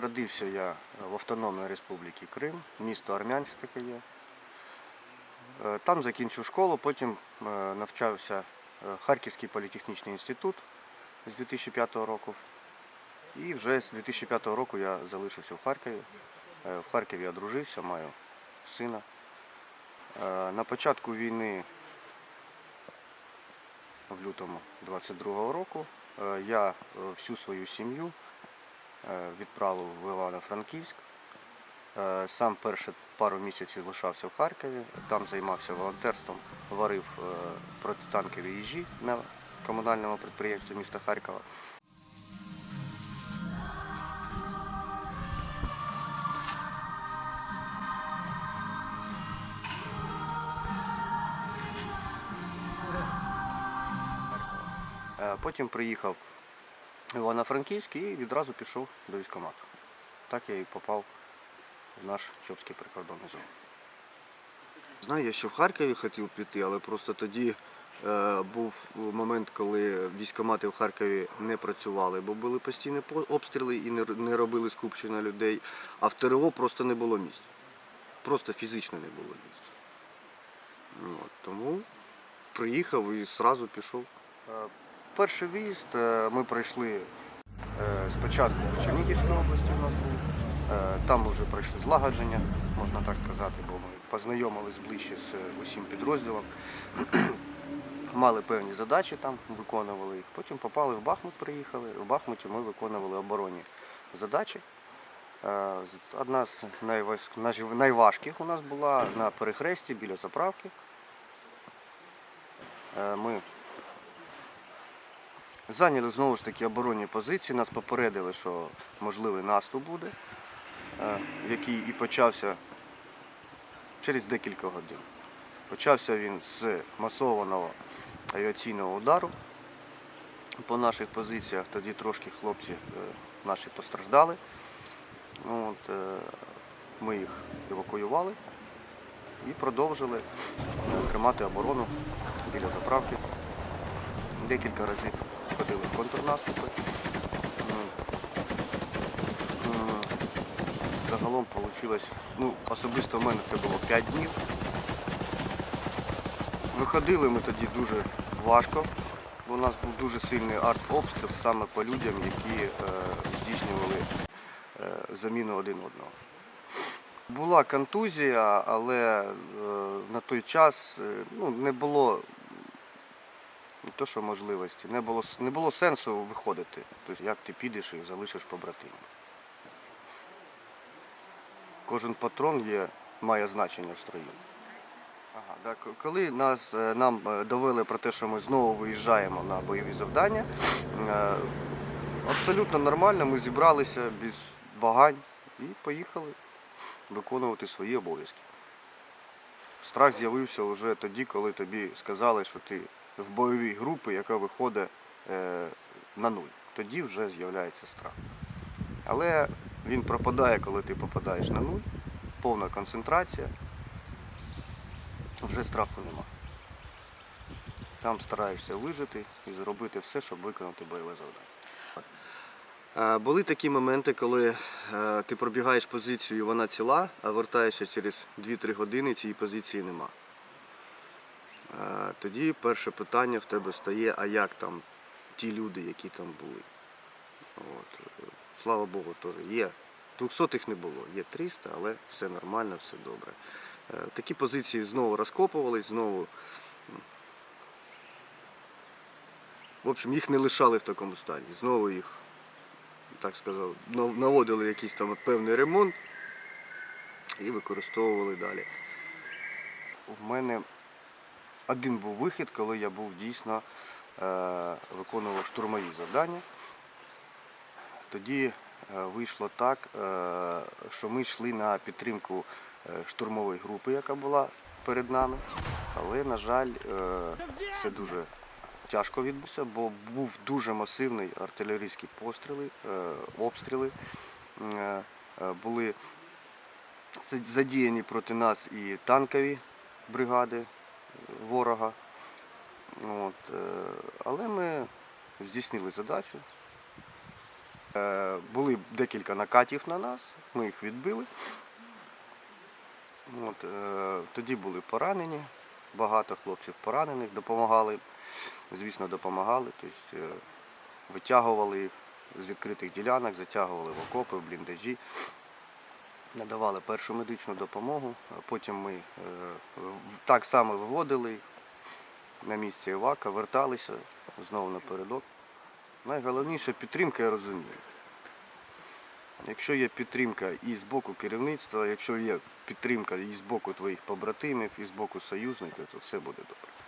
Народився я в Автономній Республіці Крим, місто Армянськ таке є. Е, Там закінчив школу, потім е, навчався е, Харківський політехнічний інститут з 2005 року. І вже з 2005 року я залишився в Харкові. В Харкові я одружився, маю сина. На початку війни в лютому 22-го року я всю свою сім'ю відправив в Івано-Франківськ. Е, Сам перші пару місяців лишався в Харкові, там займався волонтерством, варив е, протитанкові їжі на комунальному підприємстві міста Харкова. Е, Потім приїхав Івано-Франківськ і відразу пішов до військкомату. Так я і попав в наш Чопський прикордонний зон. Знаю, я ще в Харкові хотів піти, але просто тоді е, був момент, коли військкомати в Харкові не працювали, бо були постійні обстріли і не, не робили скупчення людей. А в ТРО просто не було місць. Просто фізично не було місць. От, тому приїхав і одразу пішов. Перший виїзд е, ми пройшли е, спочатку в Чернігівській області у нас був. Е, Там ми вже пройшли злагодження, можна так сказати, бо ми познайомились ближче з усім підрозділом. Мали певні задачі там, виконували їх. Потім попали в Бахмут, приїхали. В Бахмуті ми виконували оборонні задачі. Одна з найважких у нас була на перехресті біля заправки. Ми Зайняли знову ж таки оборонні позиції. Нас попередили, що можливий наступ буде, е, який і почався через декілька годин. Почався він з масованого авіаційного удару по наших позиціях. Тоді трошки хлопці е, наші постраждали. От, е, ми їх евакуювали і продовжили тримати оборону біля заправки. Декілька разів ходили в контрнаступи. М, м, Загалом вийшло, ну, особисто в мене це було 5 днів. Виходили ми тоді дуже важко, бо у нас був дуже сильний арт-обстріл саме по людям, які е, здійснювали е, заміну один одного. Була контузія, але е, на той час е, ну, не було не то, що можливості, не було, не було сенсу виходити. Тобто, як ти підеш і залишиш побратимів. Кожен патрон є, має значення в строю. Ага, так, коли нас, е, нам е, довели про те, що ми знову виїжджаємо на бойові завдання, е, абсолютно нормально, ми зібралися без вагань і поїхали виконувати свої обов'язки. Страх з'явився вже тоді, коли тобі сказали, що ти в бойовій групі, яка виходить е, на нуль. Тоді вже з'являється страх. Але він пропадає, коли ти попадаєш на нуль, повна концентрація, вже страху нема. Там стараєшся вижити і зробити все, щоб виконати бойове завдання. Е, Були такі моменти, коли е, ти пробігаєш позицію, вона ціла, а вертаєшся через 2-3 години, цієї позиції нема. Тоді перше питання в тебе стає, а як там ті люди, які там були. От. е, Слава Богу, теж є. 200 не було, є 300, але все нормально, все добре. Е, Такі позиції знову розкопувались, знову. В общем, їх не лишали в такому стані. Знову їх, так сказав, наводили якийсь там певний ремонт і використовували далі. У мене один був вихід, коли я був дійсно е, виконував штурмові завдання. Тоді е, вийшло так, е, що ми йшли на підтримку штурмової групи, яка була перед нами. Але, на жаль, це дуже тяжко відбувся, бо був дуже масивний артилерійські постріли, обстріли. Були задіяні проти нас і танкові бригади ворога. От, е, але ми здійснили задачу, Е, Були декілька накатів на нас, ми їх відбили. От, е, тоді були поранені, багато хлопців поранених, допомагали, звісно, допомагали. Тобто, витягували їх з відкритих ділянок, затягували в окопи, в бліндажі, надавали першу медичну допомогу, потім ми е, так само виводили на місце Івака, верталися знову напередок. Найголовніше підтримка і розуміння. Якщо є підтримка і з боку керівництва, якщо є підтримка і з боку твоїх побратимів, і з боку союзників, то все буде добре.